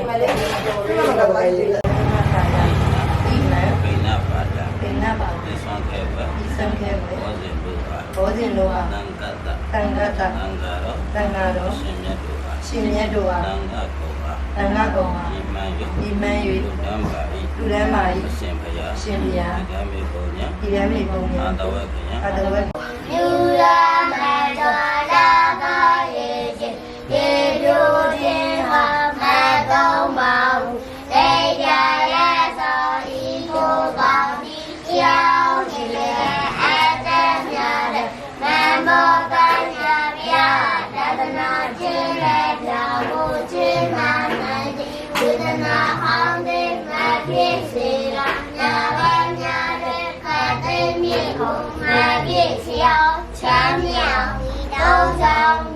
ရားဘောဇင်တို့ဟာနံကတ္တတန်ခါတာနံဃာရောတန်ခါတော်ရှင်မြတ်တို့ဟာရှင်မြတ်တို့ဟာနံဃာကောဟာတန်ခါကောင်ဟာဒီမှန်၍ဒီမှန်၍လူတန်းပါ၏လူတန်းမာ၏အရှင်ဘုရားရှင်ဘုရားဓမ္မေပုံညာဒီရမေပုံညာအာတဝကညာအတဝက် 跟面红，麻雀笑，小鸟你都懂。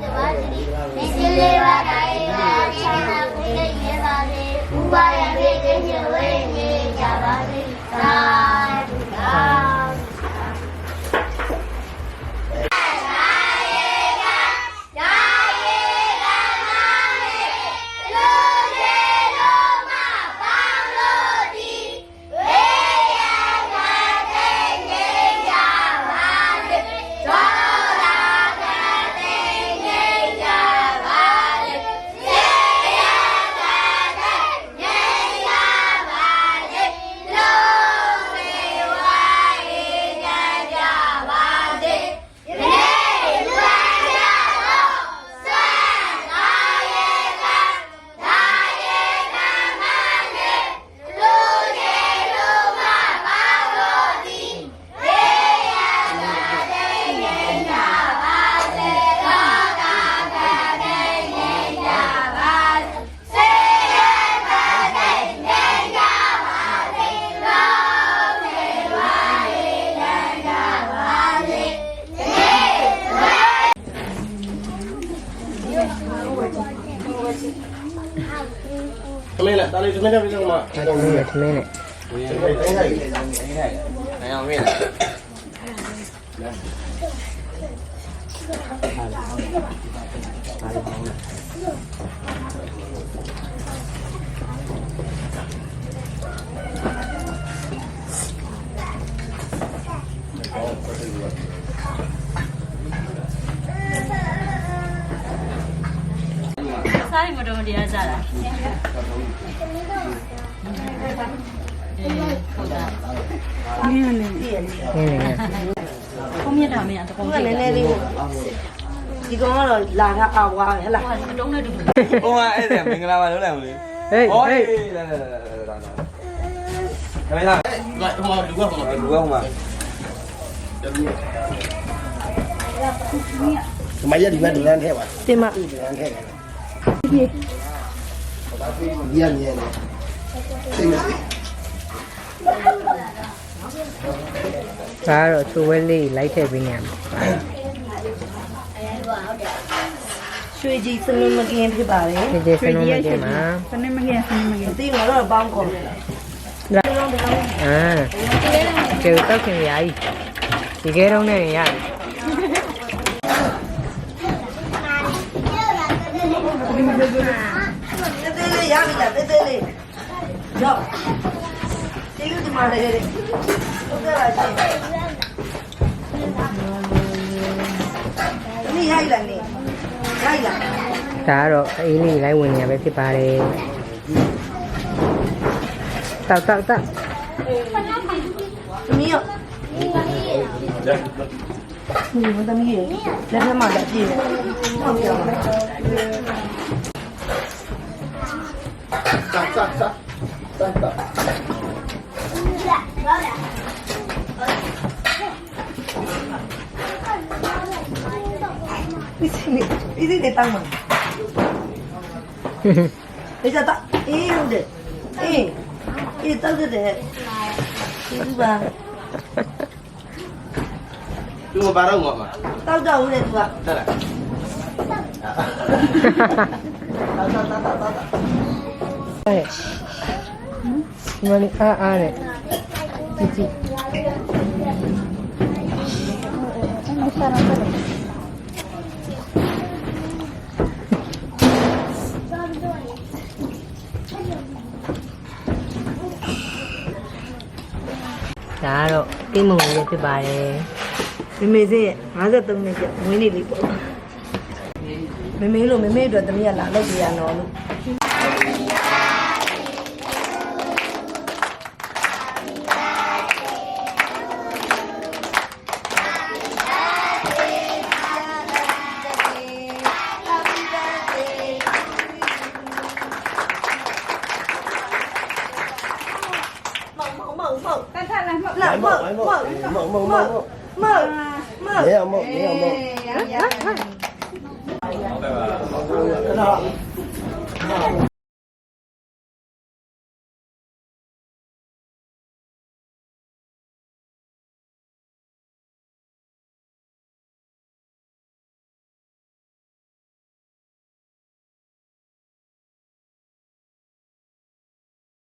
လားတားလေးသမင်းနဲ့ပြီးတော့မှအဲ့ဒါမင်းနဲ့သမင်းနဲ့နိုင်အောင်မင်းလား စားရင်မတော်မတရားကြတာဟုတ်တာမင်းလည်းနင်းနေနဲ့ဘုံမြတ်တာမင်းအတကုံးသူကလည်းနည်းနည်းလေးကိုဒီကောင်ကတော့လာတာအာဝါဟဲ့လားအတုံးနဲ့တူဟိုကအဲ့ဒါမင်္ဂလာပါလို့လည်းမလေးဟေးဟောဟေးလာလာလာလာလာသမင်းလားဟိုလူကဟိုလူကဟိုမှာဒီမှာရဒီမှာဒီလမ်းထဲပါတင်မဒီလမ်းထဲ Yan, yan. Đó rồi, chú với Ly lấy thề bình em. Chui gì xin mình mặc em thì bảo đấy. Chui gì xin mình mặc em á. Xin mình mặc em, xin mình nó bao cổ. Trừ tóc như vậy. Chị ghé đâu nè vậy? နေမကြီးဒီမှာတော့ပေါင်းကုန်တယ်အာကျေတော့ခင်ဗျာကြီးဒီကဲတော့နဲ့ရတယ်တေးသေးလေးရပြီလားတေးသေးလေးရောဒီလိုဒီမှာလေဟုတ်ကဲ့ပါရှင်နေရိုက်လာနေရိုက်လာဒါကတော့အေးလေးလိုက်ဝင်နေရပဲဖြစ်ပါတယ်တောက်တောက်တောက်သမီးရော 你们的面，那天买的面，放掉了。上上上，上上。你这你你这你当嘛？嘿嘿，你咋当？哎呦的，哎，哎，当着，是吧？ သူကဘာတော့ငေါ့မှာတောက်တော့ဦးလေသူကဟုတ်လားတောက်တော့တောက်တော့တောက်တော့အဲ့ဒီမလေးအားအားနဲ့ကြည့်ကြည့်ဒါကတော့တိမုံလေးဖြစ်ပါတယ် မေမေစင်းရဲ့53နှစ်ပြဝင်းနေလေးပေါ့မေမေလို့မေမေအတွက်သမီးကလာလုပ်ပြရတော့လို့ 来梦来梦梦梦梦梦梦， 没有梦，没有梦。哎呀呀！真的。